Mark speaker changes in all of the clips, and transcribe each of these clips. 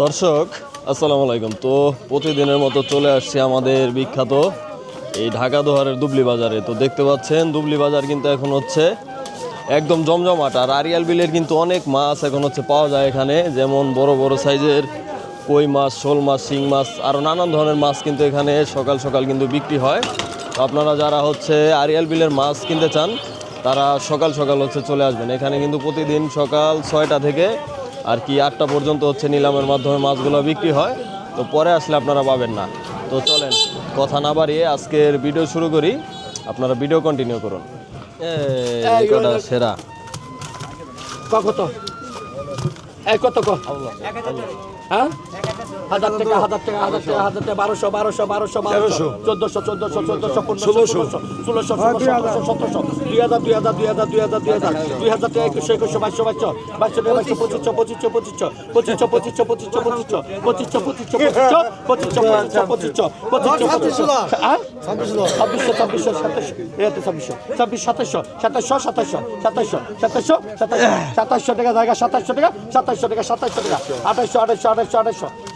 Speaker 1: দর্শক, আসসালামু আলাইকুম। তো প্রতিদিনের মতো চলে আসছি আমাদের বিখ্যাত এই ঢাকা দোহারের দুবলি বাজারে। তো দেখতে পাচ্ছেন, দুবলি বাজার কিন্তু এখন হচ্ছে একদম জমজমাট। আর আরিয়াল বিলের কিন্তু অনেক মাছ এখন হচ্ছে পাওয়া যায় এখানে। যেমন বড় বড় সাইজের কই মাছ, শোল মাছ, শিং মাছ আরও নানান ধরনের মাছ কিন্তু এখানে সকাল সকাল কিন্তু বিক্রি হয়। তো আপনারা যারা হচ্ছে আরিয়াল বিলের মাছ কিনতে চান, তারা সকাল সকাল হচ্ছে চলে আসবেন। এখানে কিন্তু প্রতিদিন সকাল ছয়টা থেকে আর কি আটটা পর্যন্ত হচ্ছে নিলামের মাধ্যমে মাছগুলো বিক্রি হয়। তো পরে আসলে আপনারা পাবেন না। তো চলেন কথা না বাড়িয়ে আজকের ভিডিও শুরু করি। আপনারা ভিডিও কন্টিনিউ করুন। সেরা।
Speaker 2: কত? কত হ্যাঁ? হাজার টাকা হাজার টাকা হাজার টাকা হাজার টাকা বারোশো বারোশো বারোশো বারোশো চোদ্দশো চোদ্দশো চোদ্দশো পনেরোশো ষোলোশো ষোলোশো সতেরোশো সতেরোশো দুই হাজার দুই হাজার দুই হাজার দুই হাজার দুই হাজার দুই হাজার টাকা একুশশো একুশশো বাইশশো বাইশশো বাইশশো টাকা বাইশশো পঁচিশশো পঁচিশশো পঁচিশশো পঁচিশশো পঁচিশশো পঁচিশশো পঁচিশশো পঁচিশশো পঁচিশশো পঁচিশশো পঁচিশশো পঁচিশশো পঁচিশশো পঁচিশশো হ্যাঁ ছাব্বিশশো ছাব্বিশশো সাতাশশো এতে ছাব্বিশশো ছাব্বিশ সাতাশশো সাতাশশো সাতাশশো সাতাশশো সাতাশশো সাতাশশো সাতাশশো টাকা জায়গা সাতাশশো টাকা সাতাশশো টাকা সাতাশশো টাকা আঠাশশো আঠাশশো আঠাশশো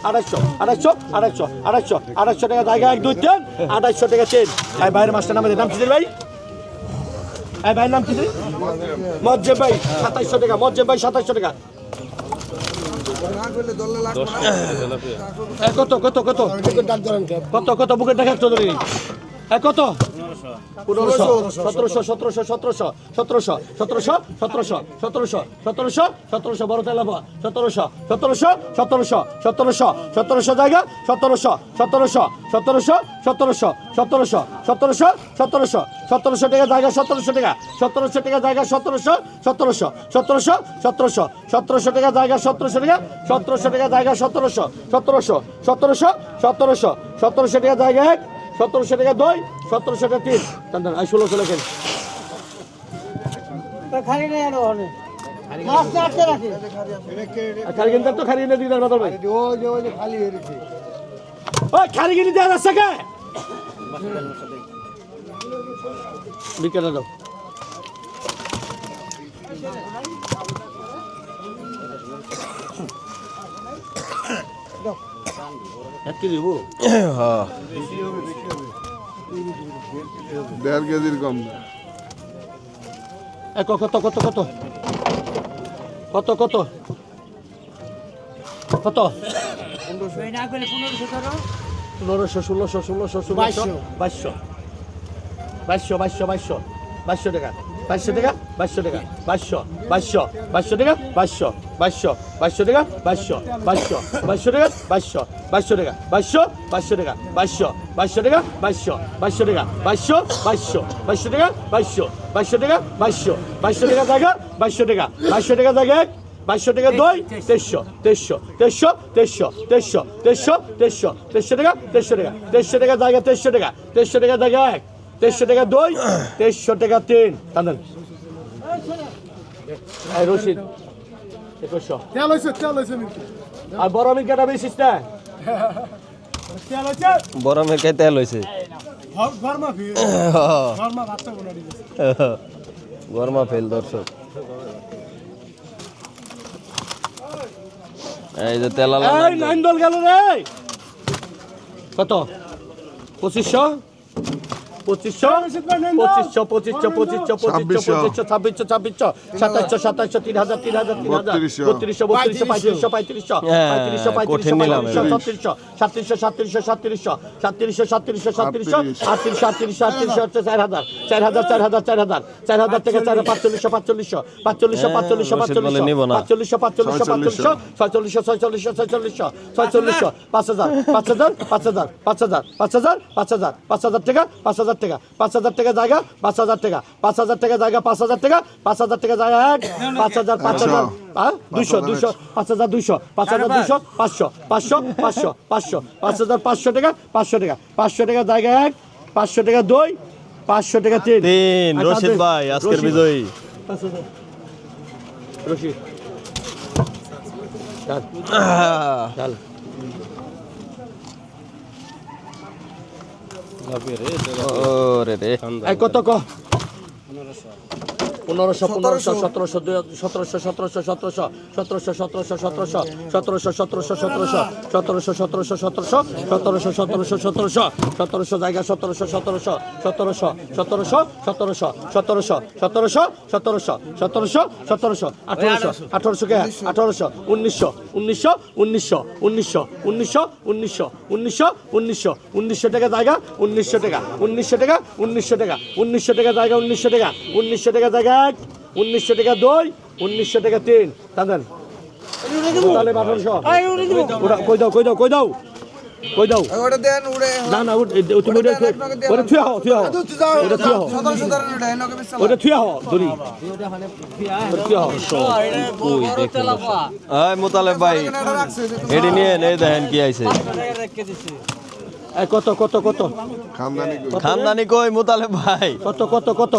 Speaker 2: আঠাশশো আঠাশশো আড়াইশো আড়াইশো আড়াইশো আড়াইশো টাকা জায়গা এক দুই তিন আড়াইশো টাকা তিন ভাই বাইরের মাস্টার নামে নাম কি ভাই? এই ভাইয়ের নাম কি মজ্জে ভাই সাতাইশশো টাকা মজ্জে ভাই সাতাইশশো টাকা। এ, কত কত কত? কত কত? বুকের দেখা চৌধুরী। এ কত পনেরোশো সতেরোশো সতেরোশো সতেরোশো সতেরোশো সতেরোশো সতেরোশো সতেরোশো সতেরোশো সতেরোশো বড় তেলাবা সতেরোশো সতেরোশো সতেরোশো সতেরোশো সতেরোশো জায়গা সতেরোশো সতেরোশো সতেরোশো সতেরোশো সতেরোশো সতেরোশো সতেরোশো সতেরোশো টাকা জায়গা সতেরোশো টাকা সতেরোশো টাকা জায়গা সতেরোশো সতেরোশো সতেরোশো সতেরোশো সতেরোশো টাকা জায়গা সতেরোশো টাকা সতেরোশো টাকা জায়গা সতেরোশো সতেরোশো সতেরোশো সতেরোশো সতেরোশো টাকা জায়গা এক সতেরোশো টাকা দুই সতেরোশো টাকা তিন টান টান আই ষোলোশো লেখেন
Speaker 3: খালি নেই
Speaker 2: খালি কিনতে তো খালি কিনে দিদার বাদল ভাই
Speaker 3: ওই যে ওই যে খালি গেছে।
Speaker 2: ওই খালি কিনে দেওয়া যাচ্ছে কে? বিকেলে দাও। এক কেজি দিব
Speaker 1: হ্যাঁ।
Speaker 4: দেড় কেজির কম না।
Speaker 2: কত কত কত কত? কত কত?
Speaker 3: পনেরোশো
Speaker 2: ষোলোশো ষোলোশো ষোলোশো বাইশশো। বাইশশো বাইশশো বাইশশো বাইশশো টাকা। বাইশশো টাকা বাইশশো টাকা বাইশশো বাইশশো বাইশশো টাকা বাইশশো বাইশশো বাইশশো টাকা বাইশশো বাইশশো বাইশশো টাকা বাইশশো বাইশশো টাকা বাইশশো বাইশশো টাকা বাইশশো বাইশশো টাকা বাইশশো বাইশশো টাকা বাইশশো বাইশশো বাইশশো টাকা বাইশশো বাইশশো টাকা বাইশশো বাইশশো টাকা জায়গা বাইশশো টাকা বাইশশো টাকা জায়গা বাইশশো টাকা দুই তেইশশো তেইশশো তেইশশো তেইশশো তেইশশো তেইশশো তেইশশো তেইশশো টাকা তেইশশো টাকা তেইশশো টাকা জায়গা তেইশশো টাকা তেইশশো টাকা জায়গা এক তেইশশো টাকা দুই তেইশশো টাকা তিন। টানেন রশিদ একুশশো। আর বড় মির্কাটা বেশিস না?
Speaker 1: বড় মেয়ে তেল হয়েছে
Speaker 4: গরমা
Speaker 1: ফেল দর্শক। এই যে তেল আলা
Speaker 2: এই নাইন দল গেল রে। কত? পঁচিশশো? পঁচিশশো পঁচিশশো পঁচিশশো পঁচিশশো পঁচিশশো পঁচিশশো ছাব্বিশশো ছাব্বিশশো সাতাশশো সাতাশশো তিন হাজার তিন হাজার তিন হাজার
Speaker 4: বত্রিশশো।
Speaker 2: বত্রিশশো পঁয়ত্রিশশো পঁয়ত্রিশশো
Speaker 1: হ্যাঁ,
Speaker 2: পঁয়ত্রিশশো
Speaker 1: নিলাম
Speaker 2: পঁয়ত্রিশশো ছত্রিশশো সাতত্রিশশো সাতত্রিশশো সাতত্রিশশো সাতত্রিশশো সাতত্রিশশো আটত্রিশশো আটত্রিশশো আটত্রিশশো হচ্ছে চার হাজার চার হাজার চার হাজার চার হাজার চার হাজার থেকে চার পাঁচচল্লিশশো পাঁচচল্লিশশো পাঁচচল্লিশশো পাঁচচল্লিশশো
Speaker 1: রশিদ বলে নিবো না।
Speaker 2: পাঁচচল্লিশশো পাঁচচল্লিশশো পাঁচচল্লিশশো ছয়চল্লিশশো ছয়চল্লিশশো ছয়চল্লিশশো ছয়চল্লিশশো পাঁচ হাজার পাঁচ হাজার পাঁচ হাজার পাঁচ হাজার পাঁচ হাজার পাঁচ হাজার পাঁচ হাজার টাকা পাঁচ হাজার টাকা পাঁচ হাজার টাকা জায়গা পাঁচ হাজার টাকা পাঁচ হাজার টাকা জায়গা পাঁচ হাজার টাকা পাঁচ হাজার টাকা জায়গা এক পাঁচ হাজার পাঁচ হাজার হ্যাঁ? দুইশো দুইশো পাঁচ হাজার দুইশো পাঁচ হাজার দুশো পাঁচশো পাঁচশো পাঁচশো পাঁচশো পাঁচ হাজার পাঁচশো টাকা পাঁচশো টাকা পাঁচশো টাকা জায়গা এক পাঁচশো টাকা দুই পাঁচশো টাকা তিন
Speaker 1: তিন
Speaker 2: আচ্ছা,
Speaker 1: রশিদ ভাই আজকের বিজয়ী।
Speaker 2: রশিদ। চাল চাল।
Speaker 1: ওরে রে
Speaker 2: কত ক পনেরোশো পনেরোশো সতেরোশো দুই সতেরোশো সতেরোশো সতেরোশো সতেরোশো সতেরোশো সতেরোশো সতেরোশো সতেরোশো সতেরোশো সতেরোশো সতেরোশো সতেরোশো সতেরোশো সতেরোশো সতেরোশো সতেরোশো জায়গা সতেরোশো সতেরোশো সতেরোশো সতেরোশো সতেরোশো সতেরোশো সতেরোশো সতেরোশো সতেরোশো সতেরোশো আঠারোশো আঠারোশো কে আঠারোশো উনিশশো উনিশশো উনিশশো উনিশশো উনিশশো উনিশশো উনিশশো উনিশশো উনিশশো টাকা জায়গা উনিশশো টাকা উনিশশো টাকা উনিশশো টাকা উনিশশো টাকা জায়গা উনিশশো টাকা উনিশশো টাকা জায়গা এক উনিশশো টাকা দুই উনিশশো টাকা তিন। তাদের তাহলে আঠারোশো ওরা কই দাও কই দাও কই দাও কই দাও।
Speaker 5: ওটা দেন উড়ে
Speaker 2: না না ওটা তুমি ওটা ওটা থুয়া হও থুয়া হও। ওটা থুয়া হও।
Speaker 5: সতেরোশো ধরেন ওটা এনকে বিশ
Speaker 2: ওটা থুয়া হও ধরি ওটা
Speaker 1: আয় মোতালেব ভাই এডি নিয়ে দেখেন কি আইছে।
Speaker 2: এই কত কত কত
Speaker 1: খানদানি কই মোতালেব ভাই
Speaker 2: কত কত কত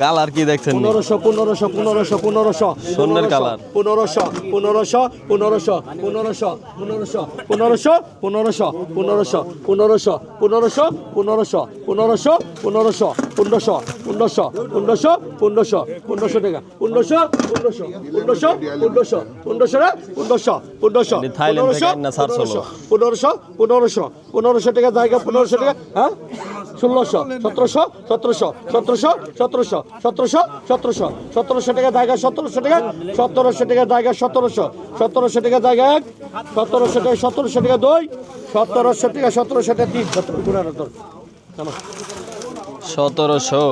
Speaker 1: কালার কি দেখছেন
Speaker 2: পনেরোশো পনেরোশো পনেরোশো পনেরোশো
Speaker 1: স্বর্ণের কালার।
Speaker 2: পনেরোশো পনেরোশো পনেরোশো পনেরোশো পনেরোশো পনেরোশো পনেরোশো পনেরোশো পনেরোশো পনেরোশো পনেরোশো পনেরোশো পনেরোশো পনেরোশো পনেরোশো পনেরোশো পনেরোশো পনেরোশো টাকা পনেরোশো পনেরোশো পনেরোশো পনেরোশো পনেরোশো পনেরোশো পনেরোশো পনেরোশো। পনেরোশো পনেরোশো পনেরোশো টাকা জায়গা পনেরোশো টাকা হ্যাঁ? ষোলোশো সতেরোশো সতেরোশো সতেরোশো সতেরোশো সতেরোশো সতেরোশো সতেরোশো টাকা জায়গা সতেরোশো টাকা সতেরোশো টাকা জায়গা সতেরোশো সতেরোশো টাকা জায়গা এক সতেরোশো টাকা সতেরোশো টাকা দুই সতেরোশো টাকা সতেরোশো টাকা তিন সতেরো
Speaker 1: সতেরোশো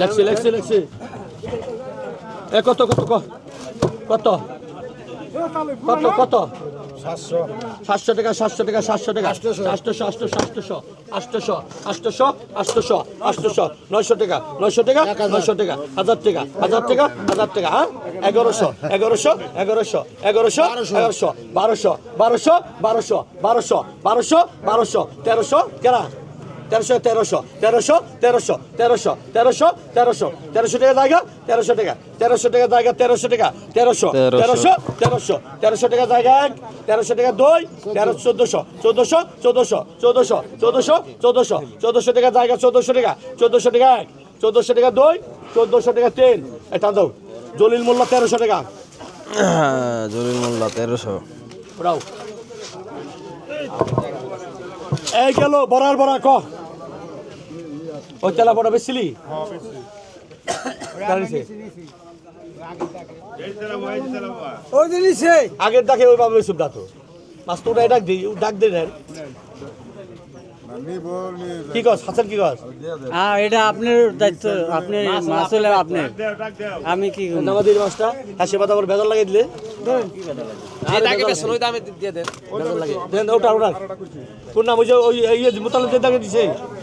Speaker 2: লেখছি লেখছি লেখছি। এ কত কত কত? কত কত? সাতশো। টাকা সাতশো টাকা সাতশো টাকা। আটশোশো আটশোশো আটশোশো আটশোশো আটশোশো আটশোশো আটশোশো নয়শো টাকা নয়শো টাকা নয়শো টাকা হাজার টাকা হাজার টাকা হাজার টাকা হ্যাঁ? এগারোশো এগারোশো এগারোশো এগারোশো এগারোশো বারোশো বারোশো বারোশো বারোশো বারোশো বারোশো তেরোশো কেনা তেরোশো তেরোশো তেরোশো তেরোশো তেরোশো তেরোশো তেরোশো। তেরোশো টাকা জায়গা তেরোশো টাকা। তেরোশো টাকা জায়গা তেরোশো টাকা। তেরোশো
Speaker 1: তেরোশো।
Speaker 2: তেরোশো তেরোশো। টাকা জায়গা এক তেরোশো টাকা দুই তেরো চোদ্দোশো। চোদ্দোশো চোদ্দোশো চোদ্দোশো চোদ্দোশো চোদ্দোশো। চোদ্দোশো টাকা জায়গা চোদ্দোশো টাকা। চোদ্দোশো টাকা এক চোদ্দোশো টাকা দুই চোদ্দোশো টাকা তিন। এটা দাও। জলিল মোল্লা তেরোশো টাকা।
Speaker 1: জরিল মোল্লা তেরোশো।
Speaker 2: এই গেল বরার বরা ক। ওই তেলা পড়া বেশিলি
Speaker 3: ওই জিনিসে
Speaker 2: আগের ডাকে দাতো মাছ তো ওটাই ডাক দিই ডাক দেন কি কস হাসান কি কস?
Speaker 6: হ্যাঁ এটা আপনার দায়িত্ব আপনি আপনার আমি কি করব?
Speaker 2: নামাদির মাছটা। হাসি পাতা আবার বেজার লাগিয়ে দিলে। দেন। ওটা ওটা। কোন নাম ওই যে ওই ইয়ে দাগে দিছে।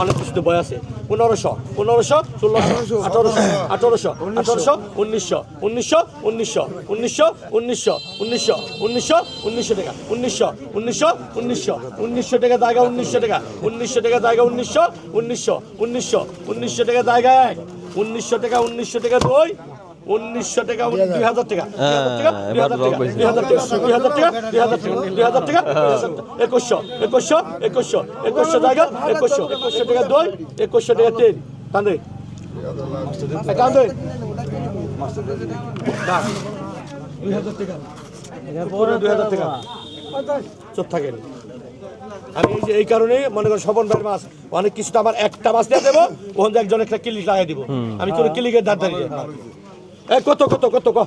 Speaker 2: অনেক কিছু বয় আছে পনেরোশো পনেরোশো ষোলোশো আঠারোশো আঠারোশো আঠারোশো উনিশশো উনিশশো উনিশশো উনিশশো উনিশশো উনিশশো উনিশশো উনিশশো টাকা উনিশশো উনিশশো উনিশশো উনিশশো টাকা জায়গা উনিশশো টাকা উনিশশো টাকা জায়গা উনিশশো উনিশশো উনিশশো উনিশশো টাকা জায়গা এক উনিশশো টাকা উনিশশো টাকা দুই উনিশশো টাকা দুই হাজার টাকা দুই হাজার টাকা দুই হাজার টাকা দুই হাজার টাকা দুই হাজার টাকা দুই দুই হাজার টাকা একুশশো একুশশো একুশশো একুশশো জায়গা একুশশো একুশশো টাকা দুই একুশশো টাকা তিন কান্দে কান্দে দুই হাজার টাকা দুই হাজার টাকা চুপ থাকেন আমি এই যে এই কারণে মনে করেন স্বপন ভাইয়ের মাছ অনেক কিছু আমার একটা মাছ দিয়ে দেবো ওখান একজন একটা ক্লিক লাগাই দিব আমি কোনো ক্লিকের দাঁত দাঁড়িয়ে কত কত কত ক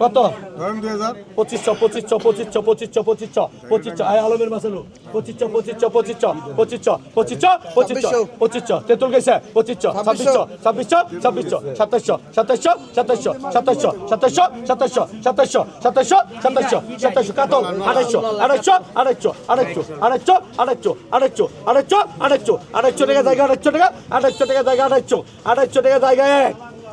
Speaker 2: কত পঁচিশশো পঁচিশশো পঁচিশশো পঁচিশশো পঁচিশশো পঁচিশশো আয় আলমের মাছ এলো পঁচিশশো পঁচিশশো পঁচিশশো পঁচিশশো পঁচিশশো পঁচিশশো পঁচিশশো তেঁতুল গেছে পঁচিশশো ছাব্বিশশো ছাব্বিশশো ছাব্বিশশো সাতাশশো সাতাশশো সাতাশশো সাতাশশো সাতাশশো সাতাশশো সাতাশশো সাতাশশো সাতাশশো সাতাশশো কাতল আড়াইশো আড়াইশো আড়াইশো আড়াইশো আড়াইশো আড়াইশো আড়াইশো আড়াইশো আড়াইশো আড়াইশো টাকা জায়গা আড়াইশো টাকা আড়াইশো টাকা জায়গা আড়াইশো আড়াইশো টাকা জায়গা এক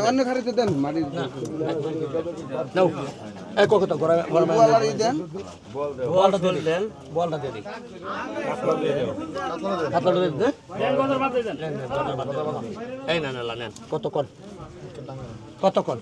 Speaker 2: অন্য খারে
Speaker 3: তো দেন মাটির নাও। এক
Speaker 2: কথা করে বলার দেন। বলটা দেন। বলটা দিয়ে দিই। হাতটা দিয়ে দেন। এই না না কত কর কত কর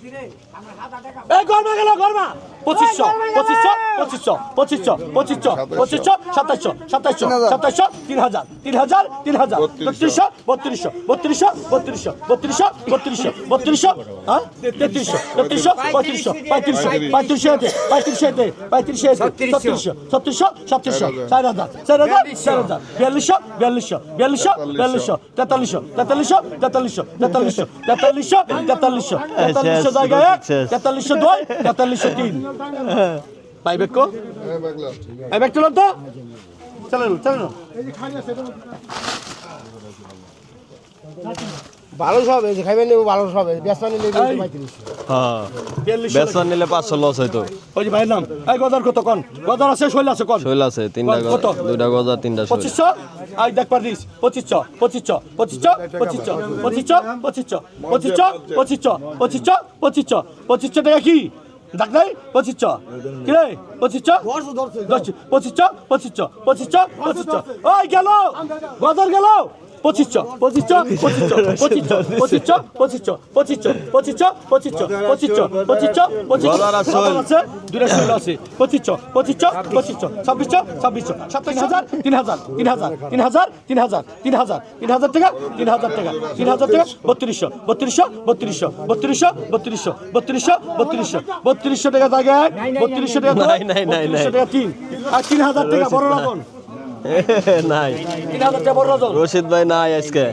Speaker 2: গরমা গেল গরমা! পঁচিশশো পঁচিশশো পঁচিশশো পঁচিশশো পঁচিশশো পঁচিশশো, সাতাশশো সাতাশশো সাতাশশো তিন হাজার তিন হাজার তিন হাজার বত্রিশশো বত্রিশশো বত্রিশশো বত্রিশশো বত্রিশশো বত্রিশশো বত্রিশশো হ্যাঁ? তেত্রিশশো তেত্রিশশো, পঁয়ত্রিশশো পঁয়ত্রিশশো পঁয়ত্রিশশো এতে পঁয়ত্রিশশো এতে পঁয়ত্রিশশো এতে, ছত্রিশশো ছত্রিশশো ছত্রিশশো চার হাজার চার হাজার চার হাজার বিয়াল্লিশশো বিয়াল্লিশশো বিয়াল্লিশশো বিয়াল্লিশশো, তেতাল্লিশশো তেতাল্লিশশো তেতাল্লিশশো তেতাল্লিশশো তেতাল্লিশশো তেতাল্লিশশো তেতাল্লিশশো জায়গায়, তেতাল্লিশশো দুই তেতাল্লিশশো তিন। ভাই এই ব্যাগ চলুন তো। চলেন চলেন
Speaker 4: ভালো সব এই যে খাইবেন নেব ভালো সব। ব্যস্ত নিলে
Speaker 1: হ্যাঁ। নিলে পাঁচশো লস হইতো
Speaker 2: ওই যে নাম। এই গদার কত কন? গদার আছে শৈল আছে কন?
Speaker 1: শৈল আছে তিনটা
Speaker 2: কত?
Speaker 1: গজা দুইটা গজা তিনটা শৈল।
Speaker 2: পঁচিশশো? আই দেখ পারিস পঁচিশশো পঁচিশশো পঁচিশশো পঁচিশশো পঁচিশশো পঁচিশশো পঁচিশশো পঁচিশশো পঁচিশশো পঁচিশশো। পঁচিশশো টাকা কি? ডাক নাই পঁচিশ চ কি রে পঁচিশ চ পঁচিশ চ পঁচিশ চ পঁচিশ চ পঁচিশ চ পঁচিশ চ ওই গেল গজর গেল পঁচিশশো পঁচিশশো পঁচিশশো পঁচিশশো পঁচিশশো পঁচিশশো পঁচিশশো পঁচিশশো পঁচিশশো পঁচিশশো পঁচিশশো পঁচিশশো। আছে দুইটা শৈল আছে পঁচিশশো পঁচিশশো পঁচিশশো ছাব্বিশশো ছাব্বিশশো সাতাশ হাজার তিন হাজার তিন হাজার তিন হাজার তিন হাজার তিন হাজার তিন হাজার টাকা তিন হাজার টাকা তিন হাজার টাকা বত্রিশশো বত্রিশশো বত্রিশশো বত্রিশশো বত্রিশশো বত্রিশশো বত্রিশশো বত্রিশশো টাকা জায়গায় বত্রিশশো টাকা। বত্রিশশো টাকা তিন আর তিন হাজার টাকা বড় রাজন
Speaker 1: নাই। রশিদ ভাই নাই আজকে।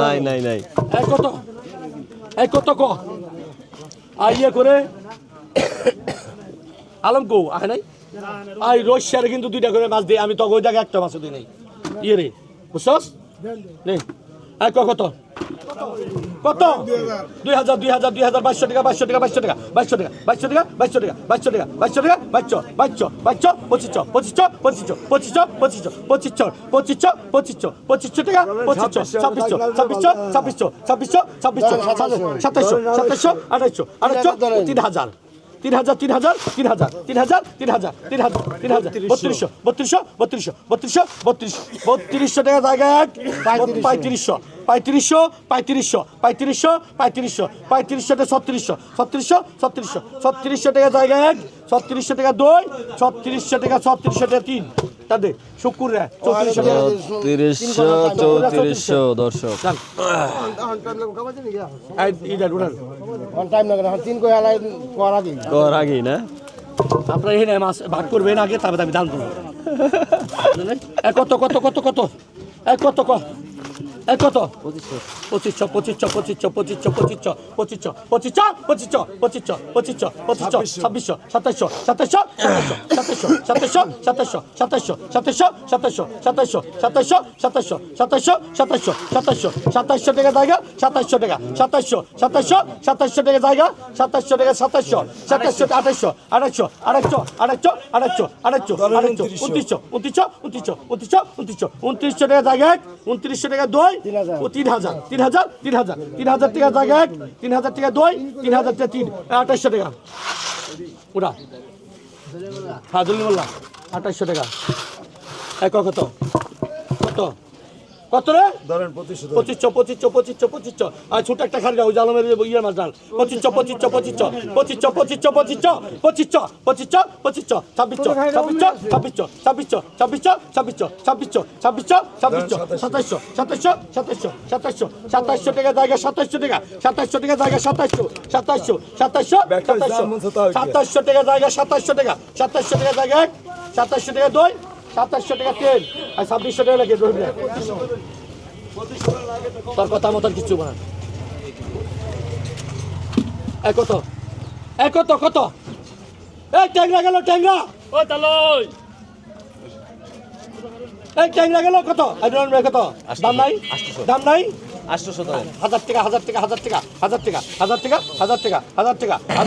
Speaker 1: নাই নাই নাই।
Speaker 2: কত? এই কত ক? আর ইয়ে করে। আলম কো, আহে নাই? আই রশিয়ারে কিন্তু দুইটা করে মাছ দিই আমি তো ওই জায়গায় একটা মাছও দিই নাই। ইয়ে রে, বুঝছস? নে এই ক কত? কত? দুই হাজার দুই হাজার দুই হাজার, বাইশশো টাকা বাইশশো টাকা বাইশশো টাকা বাইশশো টাকা বাইশশো টাকা বাইশশো টাকা বাইশশো টাকা বাইশশো টাকা বাইশশো বাইশশো বাইশশো পঁচিশশো পঁচিশশো পঁচিশশো পঁচিশশো পঁচিশশো পঁচিশশো পঁচিশশো পঁচিশশো পঁচিশশো টাকা পঁচিশশো ছাব্বিশশো ছাব্বিশশো ছাব্বিশশো ছাব্বিশশো ছাব্বিশশো সাতাশশো সাতাশশো আঠাশশো আঠাশশো তিন হাজার তিন হাজার তিন হাজার তিন হাজার তিন হাজার তিন হাজার তিন হাজার তিন হাজার বত্রিশশো বত্রিশশো বত্রিশশো বত্রিশশো বত্রিশশো বত্রিশশো টাকা জায়গায় পঁয়ত্রিশশো পঁয়ত্রিশশো পঁয়ত্রিশশো পঁয়ত্রিশশো পঁয়ত্রিশশো পঁয়ত্রিশশো টাকা ছত্রিশশো ছত্রিশশো ছত্রিশশো ছত্রিশশো টাকা জায়গায় এক ছত্রিশশো টাকা দুই ছত্রিশশো টাকা ছত্রিশশো টাকা তিন। তাদের শুকুর রে চৌত্রিশশো
Speaker 1: চৌত্রিশশো দর্শক।
Speaker 4: করা
Speaker 1: আগেই। না?
Speaker 2: আপনারা এখানে মাছ ভাগ করবেন আগে তারপরে আমি দান করব। কত কত কত কত? কত কত? কত পঁচিশশো পঁচিশশো পঁচিশশো পঁচিশশো পঁচিশশো পঁচিশশো পঁচিশশো পঁচিশশো পঁচিশশো পঁচিশশো পঁচিশশো ছাব্বিশশো সাতাশশো সাতাশশো সাতাশশো সাতাশশো সাতাশশো সাতাশশো সাতাশশো সাতাশশো সাতাশশো সাতাশশো সাতাশশো সাতাশশো সাতাশশো সাতাশশো সাতাশশো টাকা জায়গা সাতাশশো টাকা সাতাশশো সাতাশশো সাতাশশো টাকা জায়গা সাতাশশো টাকা সাতাশশো সাতাশশো আঠাশশো আঠাশশো আঠাশশো আঠাশশো আঠাশশো আঠাশশো আঠাশশো উনত্রিশশো উনত্রিশশো উনত্রিশশো উনত্রিশশো উনত্রিশশো উনত্রিশশো টাকা জায়গায় উনত্রিশশো টাকা দুই ও, তিন হাজার। তিন হাজার? তিন হাজার। তিন হাজার টাকা জায়গায় তিন হাজার টাকা দুই, তিন হাজার টাকা তিন। আঠাশশো টাকা। ওরা হ্যাঁ জলি মোল্লা আঠাশশো টাকা। এক কত? কত? কত রে
Speaker 3: ধরেন পঁচিশশো
Speaker 2: পঁচিশশো পঁচিশশো পঁচিশশো পঁচিশশো আর ছোট একটা খারগা ওই জালমের ইয়ে মাছ ডাল পঁচিশশো পঁচিশশো পঁচিশশো পঁচিশশো পঁচিশশো পঁচিশশো পঁচিশশো পঁচিশশো পঁচিশশো ছাব্বিশশো ছাব্বিশশো ছাব্বিশশো ছাব্বিশশো ছাব্বিশশো ছাব্বিশশো ছাব্বিশশো ছাব্বিশশো ছাব্বিশশো সাতাশশো সাতাশশো সাতাশশো সাতাশশো সাতাশশো টাকা জায়গা সাতাশশো টাকা সাতাশশো টাকা জায়গা সাতাশশো সাতাশশো সাতাশশো সাতাশশো সাতাশশো টাকা জায়গা সাতাশশো টাকা সাতাশশো টাকা জায়গা এক সাতাশশো টাকা দুই সাতাশশো টাকা তেল আর ছাব্বিশশো টাকা লাগে রহিম তোর কথা মতন কিছু না এ কত? এ কত কত? এই ট্যাংরা গেল ট্যাংরা!
Speaker 6: ও তালই!
Speaker 2: এই ট্যাংরা গেল কত? নরম কত? দাম নাই? দাম নাই?
Speaker 1: আটশোশো
Speaker 2: হাজার টাকা হাজার হাজার টাকা হাজার হাজার টাকা হাজার টাকা হাজার টাকা হাজার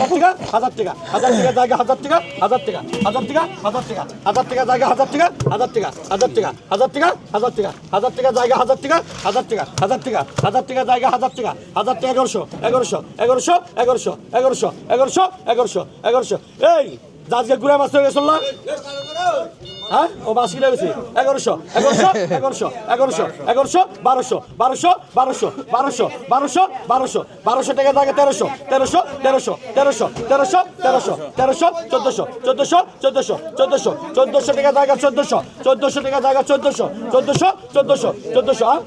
Speaker 2: হাজার টাকা হাজার টাকা হাজার টাকা হাজার টাকা হাজার টাকা হাজার টাকা হাজার টাকা জায়গা হাজার টাকা হাজার হাজার টাকা হাজার টাকা হাজার টাকা হাজার হাজার টাকা হাজার টাকা হাজার টাকা হাজার হাজার টাকা হাজার এগারোশো এগারোশো এগারোশো এগারোশো এগারোশো এগারোশো এগারোশো এগারোশো এই আজকে ঘুরে মাছ হয়ে গেছিল হ্যাঁ? ও মাছ কিনে গেছে এগারোশো এগারোশো এগারোশো এগারোশো এগারোশো, বারোশো বারোশো বারোশো বারোশো বারোশো বারোশো বারোশো টাকা থাকে তেরোশো তেরোশো তেরোশো তেরোশো তেরোশো তেরোশো তেরোশো, চোদ্দশো চোদ্দশো চোদ্দশো চোদ্দশো চোদ্দশো টাকা জায়গা চোদ্দশো চোদ্দশো টাকা জায়গা চোদ্দশো চোদ্দশো চোদ্দশো চোদ্দশো হ্যাঁ?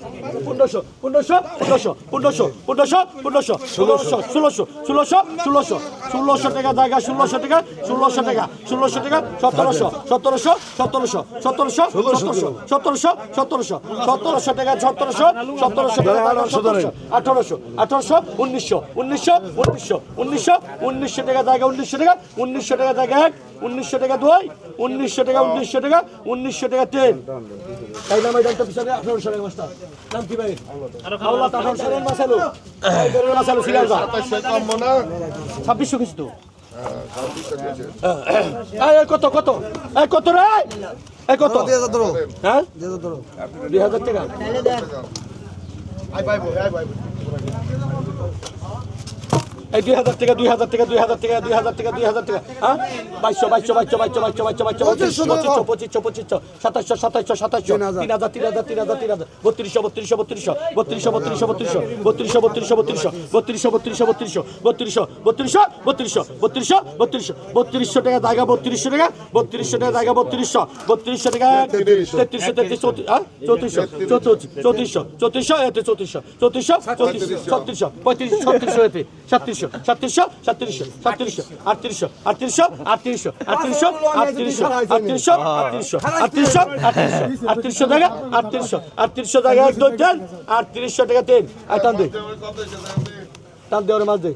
Speaker 2: পনেরোশো পনেরোশো পনেরোশো পনেরোশো পনেরোশো পনেরোশো, ষোলোশো ষোলোশো ষোলোশো ষোলোশো ষোলোশো টাকা জায়গা ষোলোশো টাকা, ষোলোশো টাকা। ষোলোশো টাকা সতেরোশো সতেরোশো সতেরোশো সতেরোশো সতেরোশো সতেরোশো সতেরোশো সতেরোশো টাকা সতেরোশো সতেরোশো টাকা সতেরোশো আঠারোশো আঠারোশো উনিশশো উনিশশো উনিশশো উনিশশো উনিশশো টাকা জায়গা উনিশশো টাকা উনিশশো টাকা জায়গা এক উনিশশো টাকা দুই উনিশশো টাকা উনিশশো টাকা উনিশশো টাকা তিন। তাই নাম এটা পিছনে? আঠারোশো টাকা মাস্টার। নাম কি ভাই? আঠারোশো টাকা মাছ আলু মাছ আলু সিরিয়াল
Speaker 3: কম না
Speaker 2: ছাব্বিশশো কিছু কত কত? কত রে? কত? দুই হাজার ধরো। হ্যাঁ? দুই হাজার টাকা। এই দুই হাজার টাকা দুই হাজার টাকা দুই হাজার টাকা দুই হাজার টাকা দুই হাজার টাকা হ্যাঁ বাইশশো বাইশশো বাইশশো বাইশশো বাইশশো বাইশশো বাইশশো পঁচিশশো পঁচিশশো পঁচিশশো সাতাশশো সাতাশশো সাতাশশো তিন হাজার তিন হাজার তিন হাজার তিন হাজার বত্রিশশো বত্রিশশো বত্রিশশো বত্রিশশো বত্রিশশো বত্রিশশো বত্রিশশো বত্রিশশো বত্রিশশো বত্রিশশো বত্রিশশো বত্রিশশো বত্রিশশো বত্রিশশো বত্রিশশো বত্রিশশো বত্রিশশো টাকা জায়গা বত্রিশশো টাকা বত্রিশশো টাকা জায়গা বত্রিশশো বত্রিশশো টাকা তেত্রিশশো তেত্রিশ চৌত্রিশশো চৌত্রিশ চৌত্রিশশো চৌত্রিশশো এতে চৌত্রিশশো চৌত্রিশশো চৌত্রিশ ছত্রিশশো পঁয়ত্রিশ ছত্রিশশো এতে সাতত্রিশশো সাতত্রিশশো সাতত্রিশশো সাতত্রিশশো আটত্রিশশো আটত্রিশশো আটত্রিশশো আটত্রিশশো আটত্রিশশো আটত্রিশশো আটত্রিশশো আটত্রিশশো আটত্রিশশো আটত্রিশশো টাকা আটত্রিশশো আটত্রিশশো টাকা এক দুই তিন আটত্রিশশো টাকা তিন। আর টান দে টান দে ওরে মাছ দে